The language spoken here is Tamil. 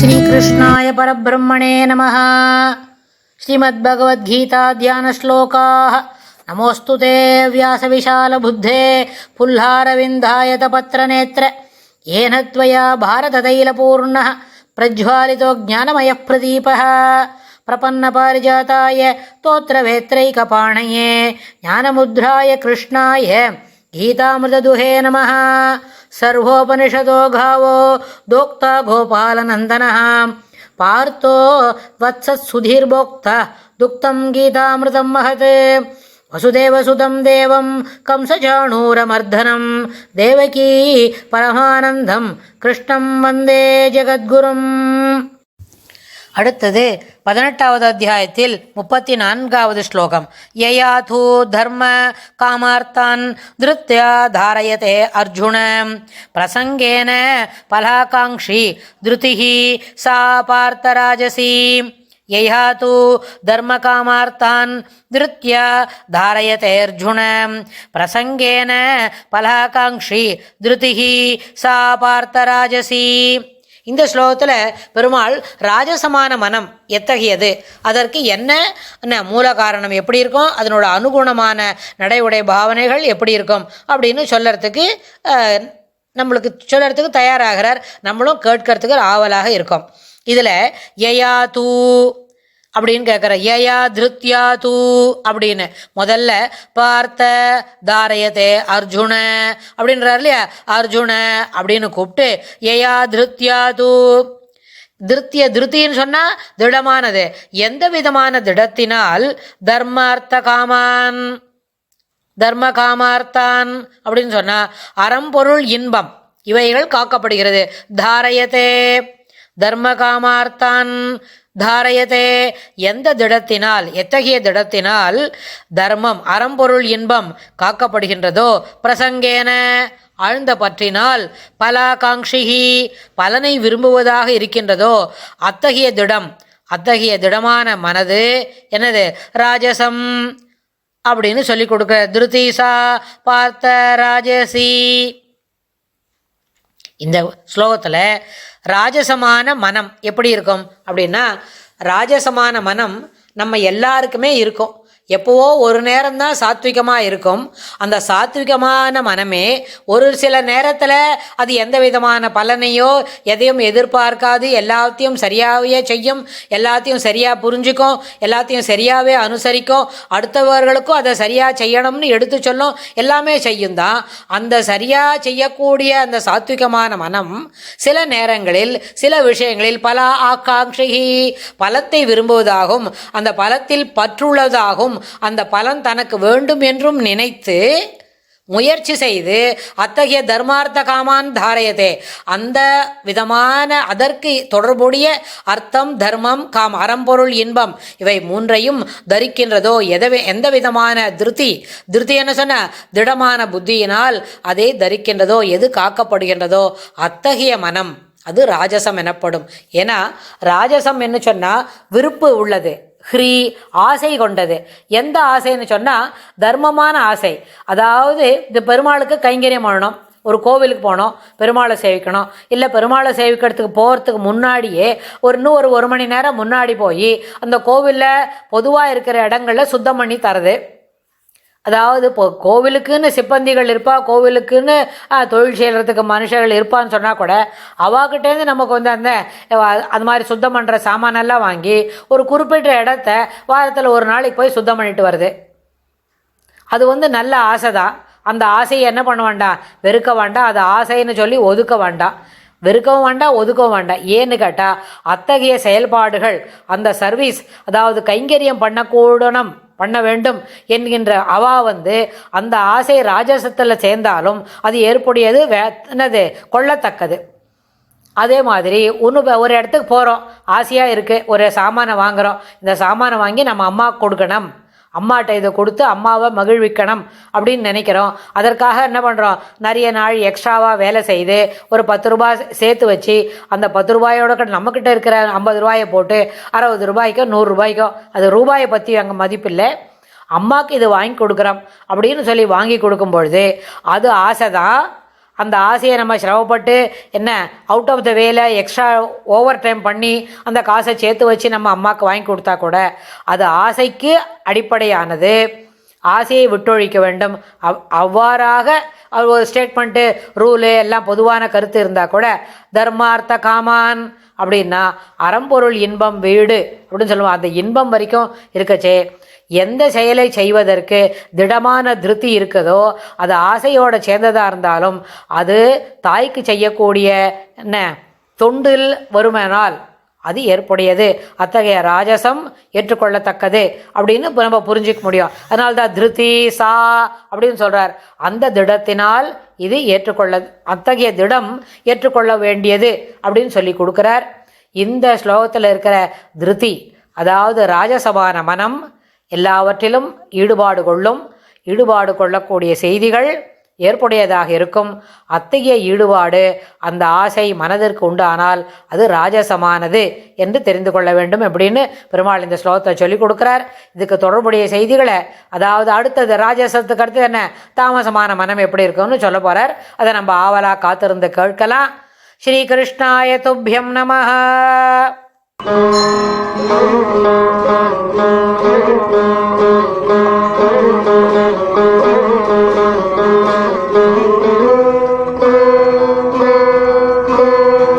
श्रीकृष्णाय परब्रह्मणे नमः श्रीमद्भगवद्गीताध्यानश्लोकाः नमोऽस्तु ते व्यासविशालबुद्धे पुल्हारविन्दायतपत्रनेत्र येन त्वया भारततैलपूर्णः प्रज्वालितो ज्ञानमयः प्रदीपः प्रपन्नपारिजाताय तोत्रवेत्रैकपाणये ज्ञानमुद्राय कृष्णाय गीतामृतदुहे नमः सर्वोपनिषदो घावो दोक्ता गोपालनन्दनः पार्थो वत्सत्सुधीर्भोक्ता दुक्तं गीतामृतं महते वसुदेवसुतं देवं कंसचाणूरमर्दनं देवकी परमानन्दं कृष्णं वन्दे जगद्गुरुम् அடுத்தது பதினெட்டாவது அத்தியாயத்தில் முப்பத்தி நான்காவது ஸ்லோகம். யயாதூ தர்ம காமார்த்தான் திருத்தியா தாரயதே அர்ஜுன. பிரசங்கேன பலாகாங்ஷி திருதிஹி சா பார்த்தராஜசி. யா தூ தர்மகாமார்த்தான் திருத்தியா தாரயதே அர்ஜுன. பிரசங்கேன பலாகாங்ஷி திருதிஹி சா பார்த்தராஜசி. இந்த ஸ்லோகத்தில் பெருமாள் ராஜசமான மனம் எத்தகையது? அதற்கு என்ன மூல காரணம் எப்படி இருக்கும்? அதனோட அனுகுணமான நடைவுடைய பாவனைகள் எப்படி இருக்கும்? அப்படின்னு சொல்லறதுக்கு நம்மளுக்கு சொல்லறதுக்கு தயாராகிறார். நம்மளும் கேட்கறதுக்கு ஆவலாக இருக்கும். இதில் யயா தூ அப்படின்னு கேட்குற யயா திருத்யா தூ அப்படின்னு. முதல்ல பார்த்த தாரயதே அர்ஜுன அப்படின்றார் இல்லையா? அர்ஜுன அப்படின்னு கூப்பிட்டு யயா திருத்யா தூ. திருத்திய திருத்தின்னு சொன்னால் திடமானது. எந்த விதமான திடத்தினால்? தர்மார்த்த காமான். தர்ம காமார்த்தான் அப்படின்னு சொன்னால் அறம்பொருள் இன்பம். இவைகள் காக்கப்படுகிறது. தாரயத்தே தர்ம காமார்த்தான் எந்த திடத்தினால் எத்தகைய திடத்தினால் தர்மம் அறம்பொருள் இன்பம் காக்கப்படுகின்றதோ பிரசங்கேன ஆழ்ந்த பற்றினால் பலாகாங்ஷிகி பலனை விரும்புவதாக இருக்கின்றதோ அத்தகைய திடம் அத்தகைய திடமான மனது என்னது? ராஜசம் அப்படின்னு சொல்லி கொடுக்குற திருத்தீசா பார்த்த ராஜசி. இந்த ஸ்லோகத்தில் ராஜசமான மனம் எப்படி இருக்கும் அப்படின்னா ராஜசமான மனம் நம்ம எல்லாருக்குமே இருக்கும். எப்போவோ ஒரு நேரம்தான் சாத்விகமாக இருக்கும். அந்த சாத்விகமான மனமே ஒரு சில நேரத்தில் அது எந்த விதமான பலனையோ எதையும் எதிர்பார்க்காது. எல்லாத்தையும் சரியாகவே செய்யும். எல்லாத்தையும் சரியாக புரிஞ்சுக்கும். எல்லாத்தையும் சரியாகவே அனுசரிக்கும். அடுத்தவர்களுக்கும் அதை சரியாக செய்யணும்னு எடுத்து சொல்லும். எல்லாமே செய்யும் தான் அந்த சரியாக செய்யக்கூடிய அந்த சாத்விகமான மனம் சில நேரங்களில் சில விஷயங்களில் பல ஆகாங்ஷி பலத்தை விரும்புவதாகும். அந்த பலத்தில் அந்த பலன் தனக்கு வேண்டும் என்றும் நினைத்து முயற்சி செய்து அத்தகைய தர்மார்த்த காமான் தாரயதே. அந்த விதமான அதற்கு தொடர்புடைய அர்த்தம் தர்மம் காம் அறம்பொருள் இன்பம் இவை மூன்றையும் தரிக்கின்றதோ எதவே எந்த விதமான திருத்தி திருத்தி என்ன சொன்ன? திடமான புத்தியினால் அதை தரிக்கின்றதோ எது காக்கப்படுகின்றதோ அத்தகைய மனம் அது ராஜசம் எனப்படும். ஏன்னா ராஜசம் என்ன சொன்னால் விருப்பு உள்ளது. ஹ்ரீ ஆசை கொண்டது. எந்த ஆசைன்னு சொன்னால் தர்மமான ஆசை. அதாவது இந்த பெருமாளுக்கு கைங்கரியம் பண்ணணும். ஒரு கோவிலுக்கு போனோம் பெருமாளை சேவிக்கணும். இல்லை பெருமாளை சேவிக்கிறதுக்கு போகிறதுக்கு முன்னாடியே ஒரு இன்னும் ஒரு ஒரு மணி நேரம் முன்னாடி போய் அந்த கோவிலில் பொதுவாக இருக்கிற இடங்களில் சுத்தம் பண்ணி தரது. அதாவது இப்போ கோவிலுக்குன்னு சிப்பந்திகள் இருப்பா கோவிலுக்குன்னு தொழில் செய்கிறதுக்கு மனுஷர்கள் இருப்பான்னு சொன்னால் கூட அவாக்கிட்டேருந்து நமக்கு வந்து அந்த அது மாதிரி சுத்தம் பண்ணுற சாமானெல்லாம் வாங்கி ஒரு குறிப்பிட்ட இடத்த வாரத்தில் ஒரு நாளைக்கு போய் சுத்தம் பண்ணிட்டு வருது. அது வந்து நல்ல ஆசை தான் அந்த ஆசையை என்ன பண்ண வேண்டாம் வெறுக்க வேண்டாம் அது ஆசைன்னு சொல்லி ஒதுக்க வேண்டாம் வெறுக்கவும் வேண்டாம் ஒதுக்கவும் வேண்டாம் ஏன்னு கேட்டால் அத்தகைய செயல்பாடுகள் அந்த சர்வீஸ் அதாவது கைங்கரியம் பண்ணக்கூடணும். பண்ண வேண்டும் என்கின்ற அவா வந்து அந்த ஆசை ராஜசத்தில் சேர்ந்தாலும் அது ஏற்புடையது வே என்னது? கொள்ளத்தக்கது. அதே மாதிரி ஒன்று ஒரு இடத்துக்கு போகிறோம் ஆசையாக இருக்குது ஒரு சாமானை வாங்குகிறோம் இந்த சாமானை வாங்கி நம்ம அம்மாவுக்கு கொடுக்கணும். அம்மாட்ட இதை கொடுத்து அம்மாவை மகிழ்விக்கணும் அப்படின்னு நினைக்கிறோம். அதற்காக என்ன பண்ணுறோம் நிறைய நாள் எக்ஸ்ட்ராவாக வேலை செய்து ஒரு பத்து ரூபாய் சேர்த்து வச்சு அந்த பத்து ரூபாயோட நம்மக்கிட்ட இருக்கிற ஐம்பது ரூபாயை போட்டு அறுபது ரூபாய்க்கோ நூறு ரூபாய்க்கோ அது ரூபாயை பற்றி அங்கே மதிப்பில்லை. அம்மாவுக்கு இது வாங்கி கொடுக்குறோம் அப்படின்னு சொல்லி வாங்கி கொடுக்கும் பொழுது அது ஆசை தான் அந்த ஆசையை நம்ம சிரமப்பட்டு என்ன அவுட் ஆஃப் த வேலை எக்ஸ்ட்ரா ஓவர் டைம் பண்ணி அந்த காசை சேர்த்து வச்சு நம்ம அம்மாவுக்கு வாங்கி கொடுத்தா கூட அது ஆசைக்கு அடிப்படையானது. ஆசையை விட்டொழிக்க வேண்டும். அவ் அவ்வாறாக அவர் ஒரு ஸ்டேட்மெண்ட்டு ரூலு எல்லாம் பொதுவான கருத்து இருந்தால் கூட தர்மார்த்த காமான் அப்படின்னா அறம்பொருள் இன்பம் வீடு அப்படின்னு சொல்லுவோம். அந்த இன்பம் வரைக்கும் இருக்கச்சே. எந்த செயலை செய்வதற்கு திடமான திருப்தி இருக்குதோ அது ஆசையோட சேர்ந்ததாக இருந்தாலும் அது தாய்க்கு செய்யக்கூடிய என்ன தொண்டில் வருமானால் அது ஏற்புடையது. அத்தகைய ராஜசம் ஏற்றுக்கொள்ளத்தக்கது அப்படின்னு நம்ம புரிஞ்சிக்க முடியும். அதனால தான் திருதி சா அப்படின்னு சொல்றார். அந்த திடத்தினால் இது ஏற்றுக்கொள்ள அத்தகைய திடம் ஏற்றுக்கொள்ள வேண்டியது அப்படின்னு சொல்லி கொடுக்குறார். இந்த ஸ்லோகத்தில் இருக்கிற திருதி அதாவது ராஜசமான மனம் எல்லாவற்றிலும் ஈடுபாடு கொள்ளும் ஈடுபாடு கொள்ளக்கூடிய செய்திகள் ஏற்புடையதாக இருக்கும். அத்தகைய ஈடுபாடு அந்த ஆசை மனதிற்கு உண்டானால் அது ராஜசமானது என்று தெரிந்து கொள்ள வேண்டும் அப்படின்னு பெருமாள் இந்த ஸ்லோகத்தை சொல்லிக் கொடுக்குறார். இதுக்கு தொடர்புடைய செய்திகளை அதாவது அடுத்தது ராஜசத்துக்கு அடுத்து என்ன தாமசமான மனம் எப்படி இருக்கும்னு சொல்ல போகிறார் அதை நம்ம ஆவலா காத்திருந்து கேட்கலாம். ஸ்ரீ கிருஷ்ணாய துப்பியம் நமஹ. Thank you.